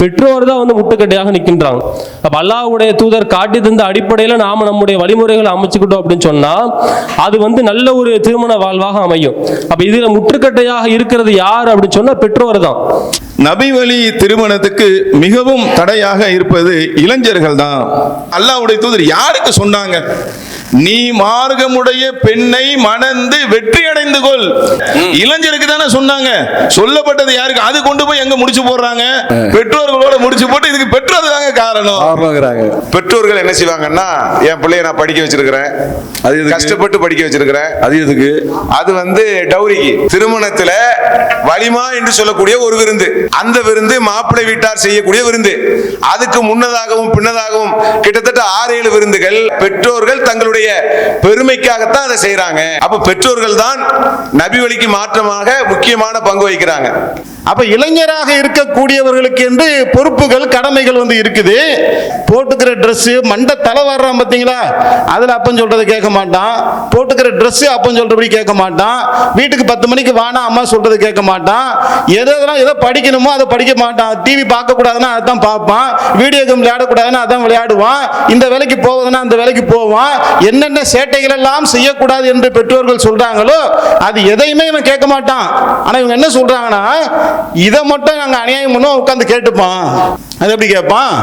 பெற்றோர் தான் வந்து முட்டுக்கட்டையாக நிற்கின்றாங்க அப்போ அல்லாவுடைய தூதர் காட்டி தந்த அடிப்படையில் நாம் நம்முடைய வழிமுறைகளை அமைச்சுக்கிட்டோம் அப்படின்னு சொன்னால் அது வந்து நல்ல ஒரு திருமண வாழ்வாக அமையும். அப்போ இதில் முற்றுக்கட்டையாக இருக்கிறது யார் அப்படின்னு சொன்னால் பெற்றோர் தான். நபி வழி திருமணத்துக்கு மிகவும் தடையாக இருப்பது இளைஞர்கள் தான். அல்லாஹ்வுடைய தூதர் யாருக்கு சொன்னாங்க? நீ மார்க்கமுடைய பெண்ணை மணந்து வெற்றி அடைந்து கொள். இளைஞருக்கு தானே சொன்னாங்க. சொல்லப்பட்டது யாருக்கு? அது கொண்டு போய் எங்க முடிச்சு போடுறாங்க? பெற்றோர்களோட முடிச்சு போட்டு இதுக்கு பெற்றோர் தாங்க காரணம். ஆமாங்கிறாங்க. பெற்றோர்கள் என்ன செய்வாங்கன்னா என் பிள்ளைய நான் படிக்க வச்சிருக்கிறேன். அது எதுக்கு? கஷ்டப்பட்டு படிக்க வச்சிருக்கிறேன். அது எதுக்கு? அது வந்து டௌரிக்கு. திருமணத்துல வலிமா என்று சொல்லக்கூடிய ஒரு விருந்து. அந்த விருந்து மாப்பிள்ளை வீட்டார் செய்யக்கூடிய விருந்து. அதுக்கு முன்னதாகவும் பின்னதாகவும் கிட்டத்தட்ட ஆறு ஏழு விருந்துகள். பெற்றோர்கள் தங்களுடைய பெருமைக்காகத்தான் அதை செய்யறாங்க அப்ப பெற்றோர்கள் தான் நபி வழிக்கு மாற்றமாக முக்கியமான பங்கு வகிக்கிறாங்க. அப்ப இளைஞராக இருக்கக்கூடியவர்களுக்கு என்று பொறுப்புகள் கடமைகள் வந்து இருக்குது. போட்டுக்கிற ட்ரெஸ்ஸு மண்டை தலை வர்றான் பார்த்தீங்களா அதில் அப்பன் சொல்றது கேட்க மாட்டான். போட்டுக்கிற Dress அப்பன் சொல்றபடி கேட்க மாட்டான். வீட்டுக்கு பத்து மணிக்கு வானா அம்மா சொல்றது கேட்க மாட்டான். எது எதெல்லாம் எதை படிக்கணுமோ அதை படிக்க மாட்டான். டிவி பார்க்க கூடாதுன்னா தான் பார்ப்பான். வீடியோ கேம் விளையாடக்கூடாதுன்னா அதான் விளையாடுவான். இந்த வேலைக்கு போவதுன்னா அந்த வேலைக்கு போவான். என்னென்ன சேட்டைகள் எல்லாம் செய்யக்கூடாது என்று பெற்றோர்கள் சொல்றாங்களோ அது எதையுமே இவன் கேட்க மாட்டான். ஆனா இவங்க என்ன சொல்றாங்கன்னா இதை மட்டும் நாங்க அநியாயம் பண்ணுவோம் உட்காந்து கேட்டுப்பான். அது எப்படி கேட்பான்?